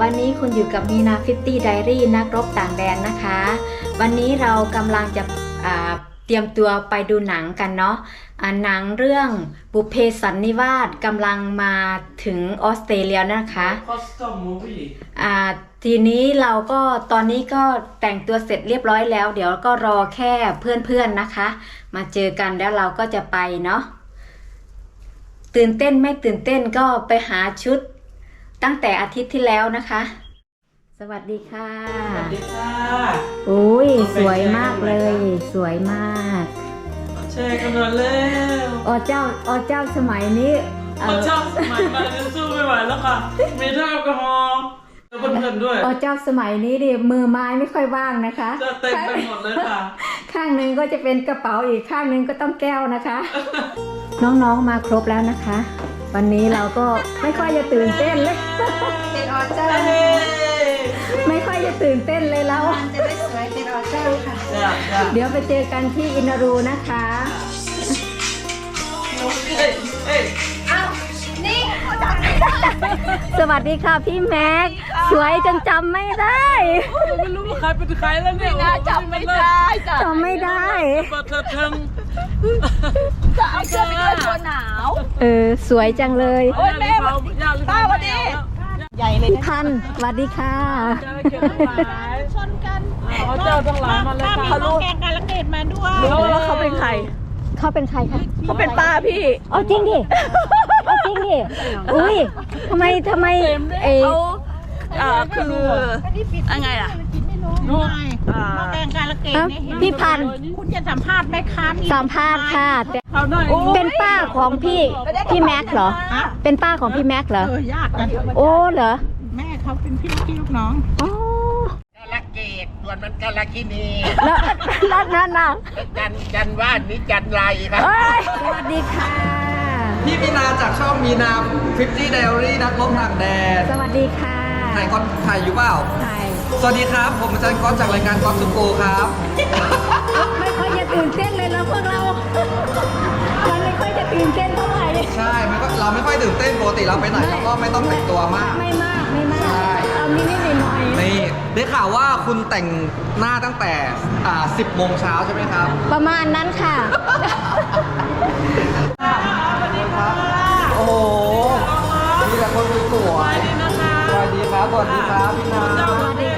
วันนี้คุณอยู่กับมีนาฟิตตี้ไดรี่นักรบต่างแดนนะคะ วันนี้เรากำลังจะอ่าเตรียมตัวไปดูหนังกันเนาะอ่าหนังเรื่องบุพเพสันนิวาสกำลังมาถึงออสเตรเลียนะคะ custom movie อ่าทีนี้เราก็ตอนนี้ก็แต่งตัวเสร็จเรียบร้อยแล้ว เดี๋ยวก็รอแค่เพื่อนๆนะคะ มาเจอกันแล้วเราก็จะไปเนาะตื่นเต้นไม่ตื่นเต้นก็ไปหาชุด ตั้งแต่อาทิตย์ที่แล้วนะคะ สวัสดีค่ะ สวัสดีค่ะอุ้ยสวยมากเลย สวยมากแชร์กันหน่อยเร็วอ๋อเจ้าอ๋อเจ้าสมัยนี้เอ่พระอเจ้าสมัยมาจะสู้ไม่ไหวแล้วค่ะ มีทั้งแอลกอฮอล์แล้วเพื่อนๆด้วย อ๋อเจ้าสมัยนี้ดิมือไม้ไม่ค่อยว่างนะคะจะเต็มไปหมดเลยค่ะ ข้างหนึ่งก็จะเป็นกระเป๋าอีกข้างหนึ่งก็ต้องแก้วนะคะ น้องๆมาครบแล้วนะคะ วันนี้เราก็ไม่ค่อยจะตื่นเต้นเลย เป็นออเจ้าเฮ้ยไม่ค่อยจะตื่นเต้นเลยเรามันจะได้สวยเป็นออเจ้าค่ะจ้ะจ้ะเดี๋ยวไปเจอกันที่อินารูนะคะเอ้ยเอ้ยอ้าวนี่สวัสดีค่ะพี่แม็ก สวยจนจำไม่ได้ไม่รู้ว่าใครเป็นใครแล้วเนี่ยน่าจับไม่ได้จ้ะจำไม่ได้เปิดเถิดเทิง จะเอาเสื้อไปด้วยตัวหนาวเออ สวยจังเลย โอ๊ยแม่ย่าลืมป้าสวัสดีใหญ่เลยพี่พันธุ์สวัสดีค่ะ เจ้าเกียรติทั้งหลายชนกันเอาเจ้าทั้งหลายมาเลยค่ะเขาลูกแกงกาลเกตมาด้วยรู้แล้วเขาเป็นใครเขาเป็นใครคะเขาเป็นป้าพี่เอาจริงดิเอาจริงดิอุ้ยทำไมทำไมเอเขาเอ่อคือยังไงล่ะ นู่นอ่าแกงกาลเกตเนี่ยเห็นพี่พันธุ์คุณจะสัมภาษณ์แม่ค้ามีสัมภาษณ์ค่ะแต่เขาได้เป็นป้าของพี่พี่แม็กซ์เหรอฮะเป็นป้าของพี่แม็กซ์เหรอ เออยากกันโอ้เหรอ แม่เขาเป็นพี่ลูกพี่ลูกน้องอ๋อกาลเกตส่วนมันกาลกินีแล้วแล้วนั่นน่ะจันจันว่านนี่จันไรครับเอ้ยสวัสดีค่ะ พี่มีนาจากช่องมีนา50 Diary นักลบต่างแดน สวัสดีค่ะ ถ่ายก๊อตถ่ายอยู่เปล่าใช่ สวัสดีครับ ผมอาจารย์ก๊อตจากรายการก๊อตสุโกครับ ไม่ค่อยจะตื่นเต้นเลยแล้วพวกเรา มันไม่ค่อยจะตื่นเต้นเท่าไหร่ใช่มันก็เราไม่ค่อยตื่นเต้นปกติเราไปไหนเราก็ไม่ต้องแต่งตัวมาก ไม่มากไม่มากใช่ เอานิดนิดหน่อยหน่อยนี่ได้ข่าวว่าคุณแต่งหน้าตั้งแต่อ่า10โมงเช้าใช่ไหมครับ ประมาณนั้นค่ะ โอ้โหมีแต่คนสวยๆสวัสดีครับสวัสดีครับพี่นาสวัสดีค่ะเ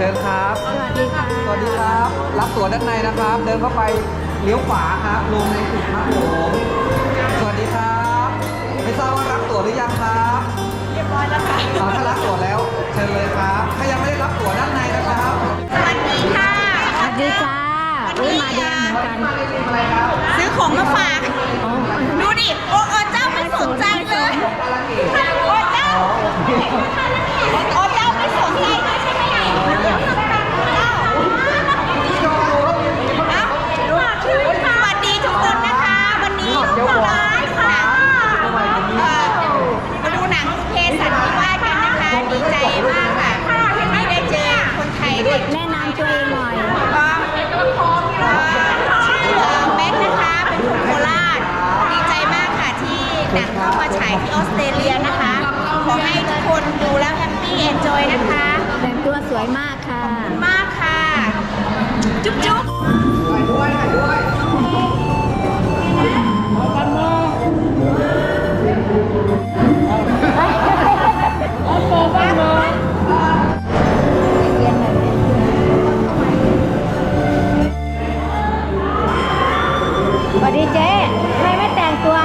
ชิญครับ สวัสดีค่ะ สวัสดีครับ รับตั๋วด้านในนะครับ เดินเข้าไปเลี้ยวขวาครับลงในสุดครับผมสวัสดีครับ ไม่ทราบว่ารับตั๋วหรือยังครับ เรียบร้อยแล้วค่ะอ๋อถ้ารับตั๋วแล้วเชิญเลยครับ ถ้ายังไม่ได้รับตั๋วด้านในนะครับสวัสดีค่ะสวัสดีจ้าอุ้ยมาแดงเหมือนกัน ซื้อของมาฝากดูดิ เอนจอยนะคะแต่งตัวสวยมากค่ะมากค่ะ จุ๊บจุ๊บสวัสดีเจ๊ทำไมไม่แต่งตัว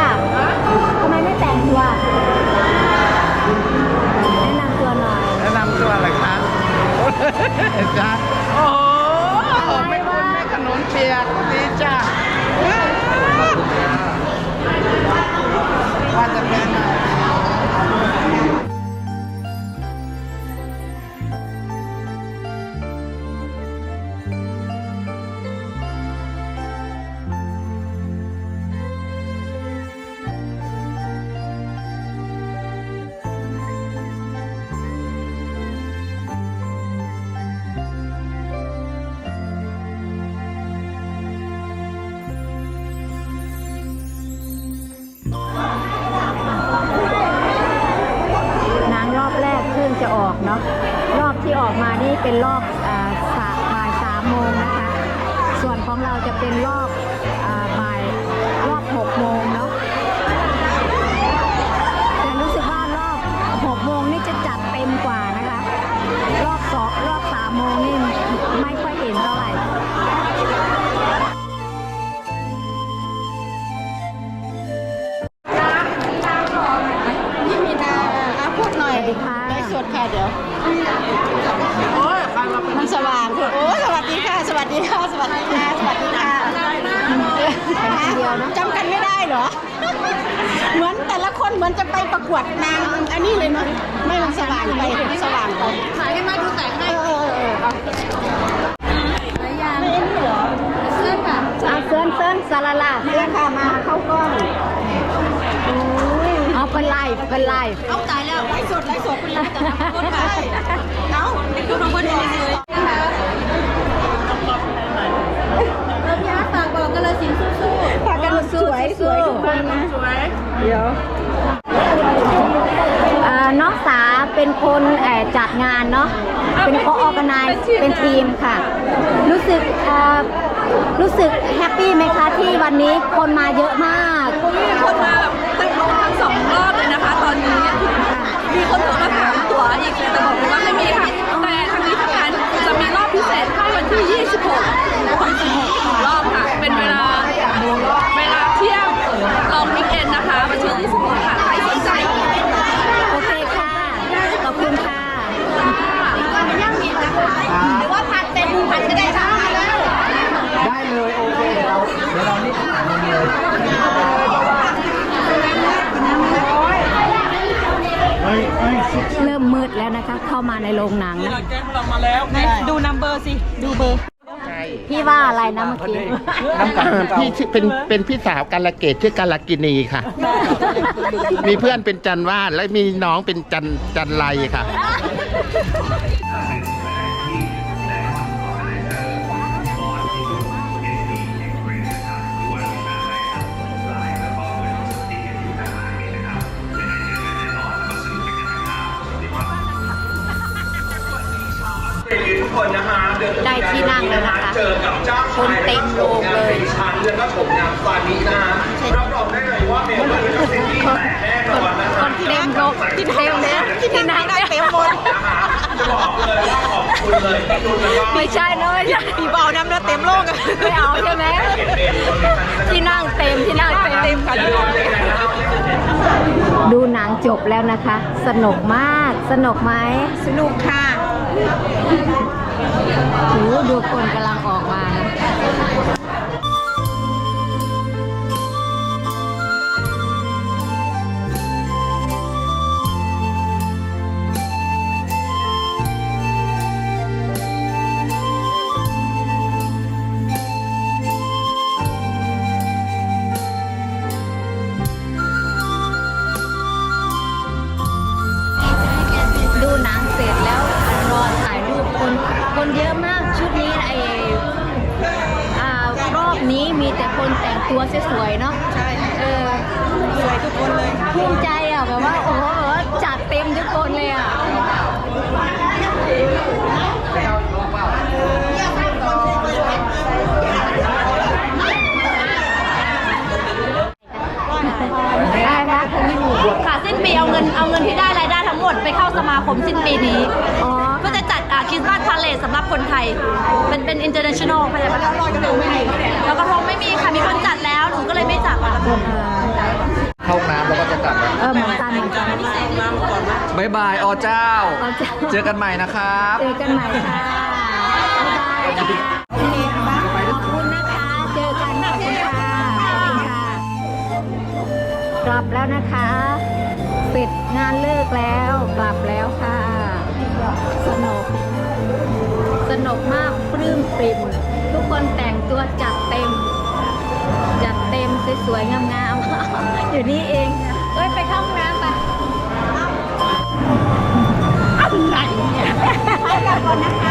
จ้าโอ้โหไม่คุ้นไม่ขนมเปียกดีจ้าว่าจะเป็นอะไร เป็นรอบอ่าสาบ่ายสามโมงนะคะ ส่วนของเราจะเป็นรอบอาบ่ายรอบหกโมงเนาะแต่รู้สึกว่ารอบหกโมงนี่จะจัดเต็มกว่านะคะ รอบสองรอบสามโมงนี่ไม่ค่อยเห็นเท่าไหร่พี่มีนาอะพูดหน่อยสวัสดีค่ะไลฟ์สดค่ะเดี๋ยว มันสว่างเถอะโอ้สวัสดีค่ะ สวัสดีค่ะ สวัสดีค่ะ สวัสดีค่ะจำกันไม่ได้เหรอ เหมือนแต่ละคนเหมือนจะไปประกวดนางอันนี้เลยเนาะไม่มันสว่างไปสว่างไปถ่ายให้มาดูแต่งให้เออเออเออเอาไม่เอ็นเหรอเสื้อค่ะ เอาเซินเซินสาลาลา เสื้อค่ะมาเข้ากล้อง เอาเป็นไลฟ์เป็นไลฟ์เอาตายแล้วไลฟ์สดไลฟ์สดคุณเลยแต่ละคนไปเอ้าดูน้องคนดีเลยเราพี่อาฝากบอกกันเลยสินสู้ๆฝากกันสวยสวยทุกคนนะอ่าน้องสาเป็นคนจัดงานเนาะเป็นโคออกนซ์เป็นทีมค่ะ รู้สึกรู้สึกแฮปปี้ไหมคะที่วันนี้คนมาเยอะมากคนมา สองรอบเลยนะคะ ตอนนี้ มีคนโทรมาถามตั๋วอีกแต่บอกเลยว่าไม่มีค่ะ แต่ทางนี้ทางนั้นจะมีรอบพิเศษให้วันที่ 26ของ16รอบค่ะ เป็นเวลาเวลาเที่ยงลองวิกเอนนะคะวันที่ 26 ค่ะ ใครสนใจ โอเคค่ะ ขอบคุณค่ะ หรือว่าผัดเป็นผัดก็ได้ค่ะ ได้เลยโอเคเดี๋ยวเราเดี๋ยวเรารีบหาเงินเลย เริ่มมืดแล้วนะคะ เข้ามาในโรงหนังนี่เราแก๊งเรามาแล้วดูนัมเบอร์สิ ดูเบอร์พี่ว่าอะไรนะเมื่อกี้น้ำกันเก่าพี่ชื่อเป็นเป็นพี่สาวกาลเกตชื่อกาลกินีค่ะ มีเพื่อนเป็นจันวาดและมีน้องเป็นจันจันไรค่ะ ได้ที่นั่งแล้วนะคะเจอกับเจ้าคนเต็มโรงเลยชั้นแล้วก็ชมงานฟานี้นะรับรองได้เลยว่าเมลล์จะเป็นที่แตกแน่นอนนะคะคนเต็มโรงที่เต็มแล้วที่นั่งเต็มหมดนะคะจะบอกเลยว่าขอบคุณเลยที่ดูแล้วก็ไม่ใช่นะไม่ใช่ปีเบาน้ำเนื้อเต็มโลกอะไม่เอาใช่ไหมที่นั่งเต็มที่นั่งเต็มเต็มค่ะทุกคนดูหนังจบแล้วนะคะ สนุกมาก สนุกไหม สนุกค่ะโอ้โหดูคนกำลังออกมา คนคนเยอะมากชุดนี้ไออ่ารอบนี้มีแต่คนแต่งตัวสวยๆเนาะใช่เออสวยทุกคนเลยภูมิใจอะแบบว่าโอ้โหแบบว่าจัดเต็มทุกคนเลยอะ เป็นเป็น international เข้าใจปะคะแล้วกระทงไม่มีค่ะ มีคนจัดแล้ว หนูก็เลยไม่จัดอะเข้าน้ำแล้วก็จะกลับเออเหมือนกันเหมือนกันบ๊ายบายอเจ้าอเจ้า เจอกันใหม่นะครับเจอกันใหม่ค่ะบ๊ายบายขอบคุณนะคะเจอกันขอบคุณค่ะขอบคุณค่ะกลับแล้วนะคะเสร็จงานเลิกแล้ว กลับแล้วค่ะ สนุก สนุกมากป ลื้มปริ่มทุกคนแต่งตัวจัดเต็ม จัดเต็มสวยๆงามๆ อยู่นี่เอง เอ้ยไปเข้าห้องน้ำไปไปกลับก่อนนะคะสวัสดี